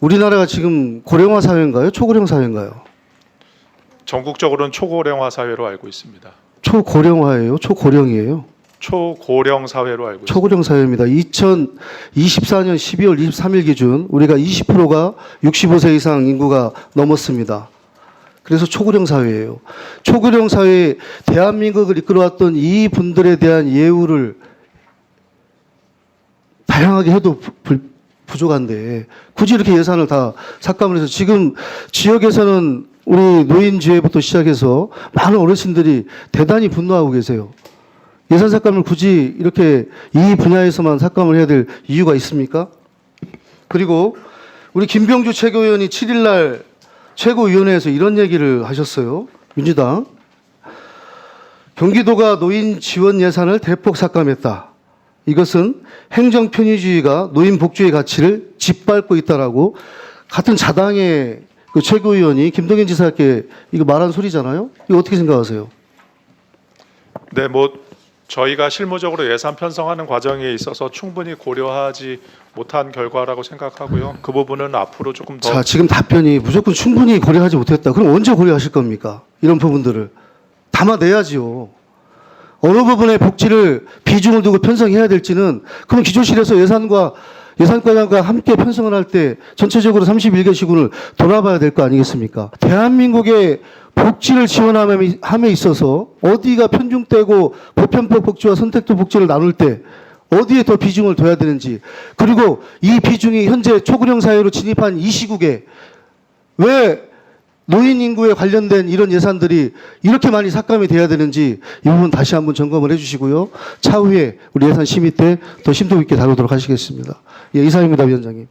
우리나라가 지금 고령화 사회인가요? 초고령 사회인가요? 전국적으로는 초고령화 사회로 알고 있습니다. 초고령화예요? 초고령이에요? 초고령 사회로 알고 있습니다. 초고령 사회입니다. 2024년 12월 23일 기준 우리가 20%가 65세 이상 인구가 넘었습니다. 그래서 초고령 사회예요. 초고령 사회에 대한민국을 이끌어왔던 이 분들에 대한 예우를 다양하게 해도 부- 불- 부족한데 굳이 이렇게 예산을 다 삭감을 해서 지금 지역에서는 우리 노인지회부터 시작해서 많은 어르신들이 대단히 분노하고 계세요. 예산 삭감을 굳이 이렇게 이 분야에서만 삭감을 해야 될 이유가 있습니까? 그리고 우리 김병주 최고위원이 7일 날 최고위원회에서 이런 얘기를 하셨어요. 민주당. 경기도가 노인 지원 예산을 대폭 삭감했다. 이것은 행정 편의주의가 노인 복지의 가치를 짓밟고 있다라고 같은 자당의 그 최고위원이 김동연 지사께 이거 말한 소리잖아요. 이거 어떻게 생각하세요? 네, 뭐 저희가 실무적으로 예산 편성하는 과정에 있어서 충분히 고려하지 못한 결과라고 생각하고요. 그 부분은 앞으로 조금 더 자, 지금 답변이 무조건 충분히 고려하지 못했다. 그럼 언제 고려하실 겁니까? 이런 부분들을 담아내야지요. 어느 부분의 복지를 비중을 두고 편성해야 될지는 그럼 기조실에서 예산과 예산과장과 함께 편성을 할 때 전체적으로 31개 시군을 돌아봐야 될 거 아니겠습니까? 대한민국의 복지를 지원함에 함에 있어서 어디가 편중되고 보편적 복지와 선택적 복지를 나눌 때 어디에 더 비중을 둬야 되는지 그리고 이 비중이 현재 초고령 사회로 진입한 이 시국에 왜 노인 인구에 관련된 이런 예산들이 이렇게 많이 삭감이 돼야 되는지 이 부분 다시 한번 점검을 해주시고요. 차후에 우리 예산 심의 때 더 심도 있게 다루도록 하시겠습니다. 예, 이상입니다, 위원장님.